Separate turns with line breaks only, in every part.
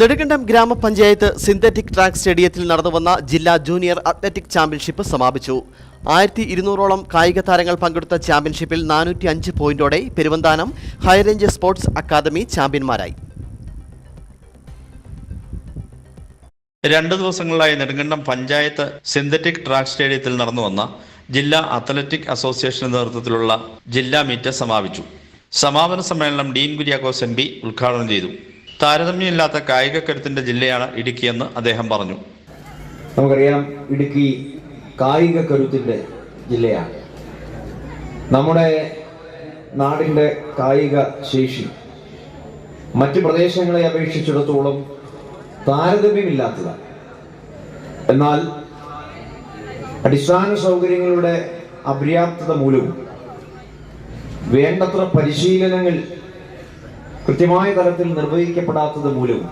നെടുങ്കണ്ടം ഗ്രാമപഞ്ചായത്ത് synthetic track സ്റ്റേഡിയത്തിൽ നടന്നുവന്ന ജില്ലാ ജൂനിയർ അത്ലറ്റിക് ചാമ്പ്യൻഷിപ്പ് സമാപിച്ചു. ആയിരത്തി ഇരുന്നൂറോളം കായിക താരങ്ങൾ പങ്കെടുത്ത ചാമ്പ്യൻഷിപ്പിൽ നാനൂറ്റി അഞ്ച് പോയിന്റോടെ Peruvanthanam high range sports academy ചാമ്പ്യന്മാരായി.
രണ്ട് ദിവസങ്ങളിലായി നെടുങ്കണ്ടം പഞ്ചായത്ത് സിന്തറ്റിക് ട്രാക്ക് സ്റ്റേഡിയത്തിൽ നടന്നുവന്ന ജില്ലാ അത്ലറ്റിക് അസോസിയേഷന്റെ നേതൃത്വത്തിലുള്ള ജില്ലാ മീറ്റ് സമാപിച്ചു. സമാപന സമ്മേളനം ഡീൻ കുര്യാക്കോസ് എം പി ഉദ്ഘാടനം ചെയ്തു. താരതമ്യമില്ലാത്ത കായിക കരുത്തിന്റെ ജില്ലയാണ് ഇടുക്കിയെന്ന് അദ്ദേഹം പറഞ്ഞു.
നമുക്കറിയാം ഇടുക്കി കായിക കരുത്തിന്റെ ജില്ലയാണ്. നമ്മുടെ നാടിന്റെ കായിക ശേഷി മറ്റ് പ്രദേശങ്ങളെ അപേക്ഷിച്ചിടത്തോളം താരതമ്യമില്ലാത്തതാണ്. എന്നാൽ അടിസ്ഥാന സൗകര്യങ്ങളുടെ അപര്യാപ്തത മൂലവും വേണ്ടത്ര പരിശീലനങ്ങൾ കൃത്യമായ തലത്തിൽ നിർവഹിക്കപ്പെടാത്തത് മൂലവും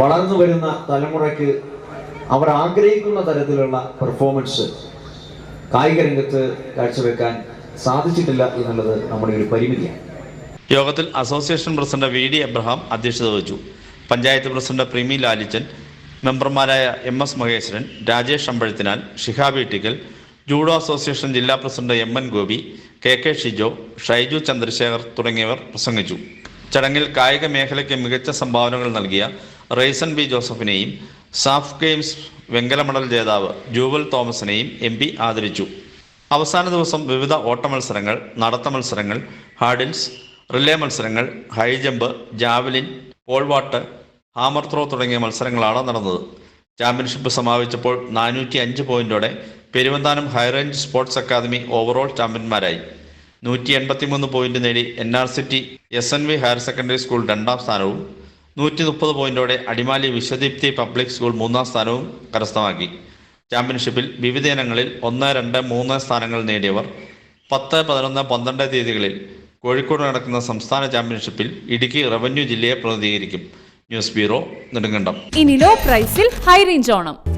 വളർന്നു വരുന്ന തലമുറയ്ക്ക് അവർ ആഗ്രഹിക്കുന്ന തരത്തിലുള്ള പെർഫോമൻസ് കായിക രംഗത്ത് കാഴ്ചവെക്കാൻ സാധിച്ചിട്ടില്ല എന്നുള്ളത് നമ്മുടെ ഒരു പരിമിതിയാണ്.
യോഗത്തിൽ association president V D Abraham അധ്യക്ഷത വഹിച്ചു. പഞ്ചായത്ത് പ്രസിഡന്റ് പ്രീമി ലാലിച്ചൻ മെമ്പർമാരായ എം എസ് മഹേശ്വരൻ രാജേഷ് അമ്പഴത്തിനാൽ ഷിഹാബി ടിക്കൽ ജൂഡോ അസോസിയേഷൻ ജില്ലാ president M N Gopi K K Shijo Shaiju Chandrasekhar തുടങ്ങിയവർ പ്രസംഗിച്ചു. ചടങ്ങിൽ കായിക മേഖലയ്ക്ക് മികച്ച സംഭാവനകൾ നൽകിയ റെയ്സൺ ബി ജോസഫിനെയും സാഫ് ഗെയിംസ് വെങ്കല മെഡൽ ജേതാവ് ജൂവൽ തോമസിനെയും എം പി ആദരിച്ചു. അവസാന ദിവസം വിവിധ ഓട്ട മത്സരങ്ങൾ നടത്ത മത്സരങ്ങൾ ഹാഡിൽസ് റിലേ മത്സരങ്ങൾ high jump javelin pole vault hammer throw തുടങ്ങിയ മത്സരങ്ങളാണ് നടന്നത്. ചാമ്പ്യൻഷിപ്പ് സമാപിച്ചപ്പോൾ നാനൂറ്റി അഞ്ച് പോയിന്റോടെ Peruvanthanam high range sports academy overall ചാമ്പ്യന്മാരായി നൂറ്റി എൺപത്തിമൂന്ന് പോയിന്റ് നേടി N R City S N V higher secondary school രണ്ടാം സ്ഥാനവും നൂറ്റി മുപ്പത് പോയിന്റോടെ അടിമാലി വിശ്വദീപ്തി പബ്ലിക് സ്കൂൾ മൂന്നാം സ്ഥാനവും കരസ്ഥമാക്കി. ചാമ്പ്യൻഷിപ്പിൽ വിവിധ ഇനങ്ങളിൽ ഒന്ന് രണ്ട് മൂന്ന് സ്ഥാനങ്ങൾ നേടിയവർ പത്ത് പതിനൊന്ന് പന്ത്രണ്ട് തീയതികളിൽ കോഴിക്കോട് നടക്കുന്ന സംസ്ഥാന ചാമ്പ്യൻഷിപ്പിൽ ഇടുക്കി റവന്യൂ ജില്ലയെ പ്രതിനിധീകരിക്കും. News bureau Nedumkandam.
ഇനി ലോ പ്രൈസിൽ ഹൈ റേഞ്ച് ഓണം.